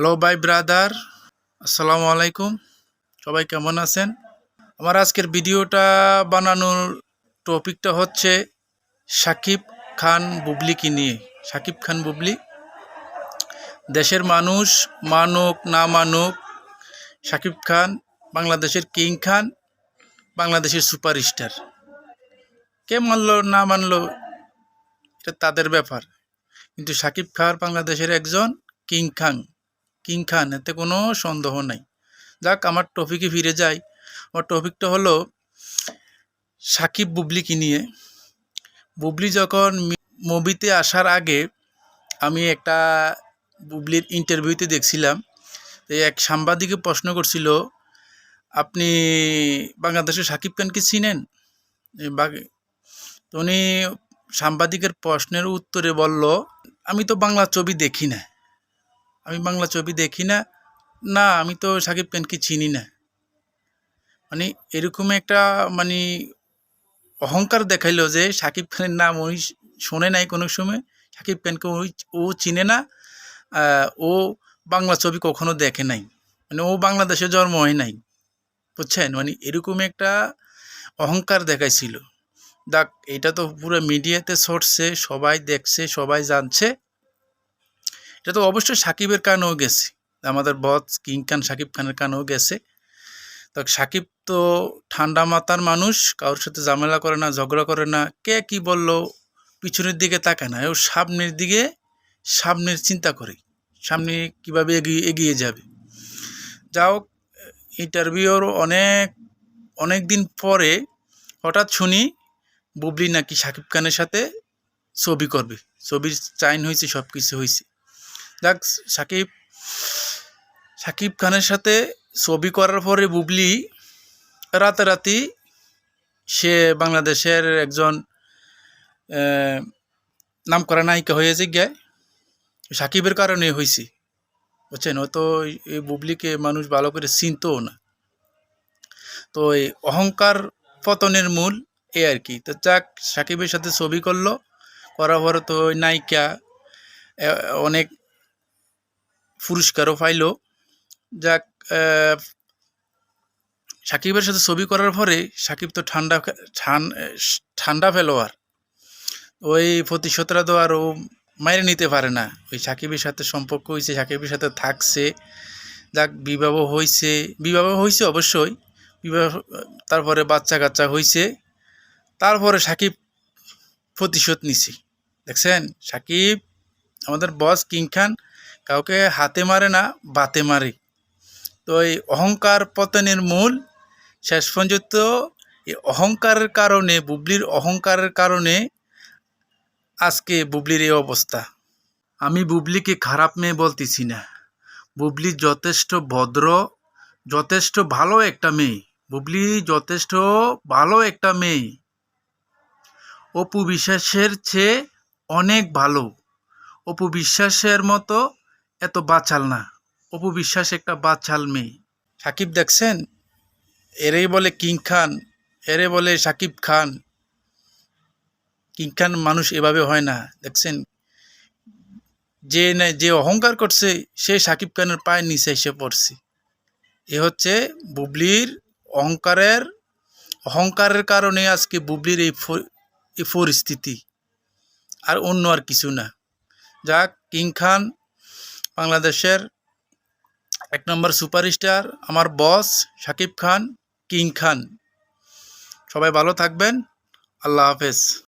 Hello bye brother আসসালামু আলাইকুম সবাই কেমন আছেন? আমার আজকের ভিডিওটা বানানোর টপিকটা হচ্ছে সাকিব খান বুবলিকে নিয়ে। সাকিব খান বুবলি, দেশের মানুষ মানুক না মানুক, সাকিব খান বাংলাদেশের কিং খান, বাংলাদেশের সুপারস্টার। কে মানলো না মানলো, এটা তাদের ব্যাপার। কিন্তু সাকিব খান বাংলাদেশের একজন কিং খান। কিং খান, এতে কোনো সন্দেহ নাই। যাক, আমার টপিকে ফিরে যাই। আমার টপিকটা হলো সাকিব বুবলিকে নিয়ে। বুবলি যখন মুভিতে আসার আগে আমি একটা বুবলির ইন্টারভিউতে দেখছিলাম এক সাংবাদিকে প্রশ্ন করছিল, আপনি বাংলাদেশের সাকিব খানকে চিনেন? উনি সাংবাদিকের প্রশ্নের উত্তরে বলল, আমি তো বাংলা ছবি দেখি না। আমি বাংলা ছবি দেখি না। না, আমি তো সাকিব খানকে চিনি না। মানে এরকম একটা মানে অহংকার দেখাইলো যে সাকিব খানের নাম ওই শোনে নাই কোনো সময়। সাকিব খানকে ওই ও চিনে না ও বাংলা ছবি কখনো দেখে নাই। মানে ও বাংলাদেশে জন্ম হয় নাই। বুঝছেন? মানে এরকম একটা অহংকার দেখাইছিল। দেখ এটা তো পুরো মিডিয়াতে ছড়ছে, সবাই দেখছে, সবাই জানছে। এটা তো অবশ্যই সাকিবের কানেও গেছে। আমাদের বস কিং খান, সাকিব খানের কানেও গেছে। তো সাকিব তো ঠান্ডা মাথার মানুষ, কারোর সাথে ঝামেলা করে না, ঝগড়া করে না। কে কি বলল, পিছনের দিকে তাকায় না। ও সামনের দিকে, সামনের চিন্তা করে সামনে কীভাবে এগিয়ে এগিয়ে যাবে। যাও, ইন্টারভিউর অনেক অনেক দিন পরে হঠাৎ শুনি, বুবলি নাকি সাকিব খানের সাথে ছবি করবে। ছবির চাইন হয়েছে সব কিছু হয়েছে। যাক সাকিব সাকিব খানের সাথে ছবি করার পরে বুবলি রাতারাতি সে বাংলাদেশের একজন নাম করা নায়িকা হয়েছে গায় সাকিবের কারণে হয়েছে বুঝছেন? ও তো এই- বুবলিকে মানুষ ভালো করে চিনতও না। তো এই অহংকার পতনের মূল এ আর কি। তো যাক, সাকিবের সাথে ছবি করল, করার পরে তো ওই নায়িকা অনেক পুরস্কারও পাইলো। যাক সাকিবের সাথে ছবি করার পরে সাকিব তো ঠান্ডা ঠান- ঠান্ডা ফেলোয়ার। ওই প্রতিশোধরা তো আর ও মাইরে নিতে পারে না। ওই সাকিবের সাথে সম্পর্ক হয়েছে সাকিবের সাথে থাকছে। যাক, বিবাহ হয়েছে বিবাহ হয়েছে অবশ্যই। বিবাহ, তারপরে বাচ্চা কাচ্চা হয়েছে তারপরে সাকিব প্রতিশোধ নিছে। দেখছেন? সাকিব, আমাদের বস কিং খান কাউকে হাতে মারে না, বাতে মারে। তো এই অহংকার পতনের মূল শেষ পর্যন্ত এই অহংকারের কারণে, বুবলির অহংকারের কারণে আজকে বুবলির এই অবস্থা। আমি বুবলিকে খারাপ মেয়ে বলতেছি না। বুবলি যথেষ্ট ভদ্র, যথেষ্ট ভালো একটা মেয়ে। বুবলি যথেষ্ট ভালো একটা মেয়ে। অপু বিশ্বাসের চেয়ে অনেক ভালো। অপু বিশ্বাসের মতো এত বাচাল না। অপু বিশ্বাস একটা বাচাল মেয়ে। সাকিব দেখছেন? এরেই বলে কিং খান, এরে বলে সাকিব খান। কিং খান মানুষ এভাবে হয় না, দেখছেন? যে না- যে অহংকার করছে, সে সাকিব খানের পায়ের নিচে এসে পড়ছে। এ হচ্ছে বুবলির অহংকারের অহংকারের কারণে আজকে বুবলির এই এই পরিস্থিতি। আর অন্য আর কিছু না। যাক, কিং খান বাংলাদেশের এক নম্বর সুপারস্টার, আমার বস সাকিব খান, কিং খান। সবাই ভালো থাকবেন। আল্লাহ হাফেজ।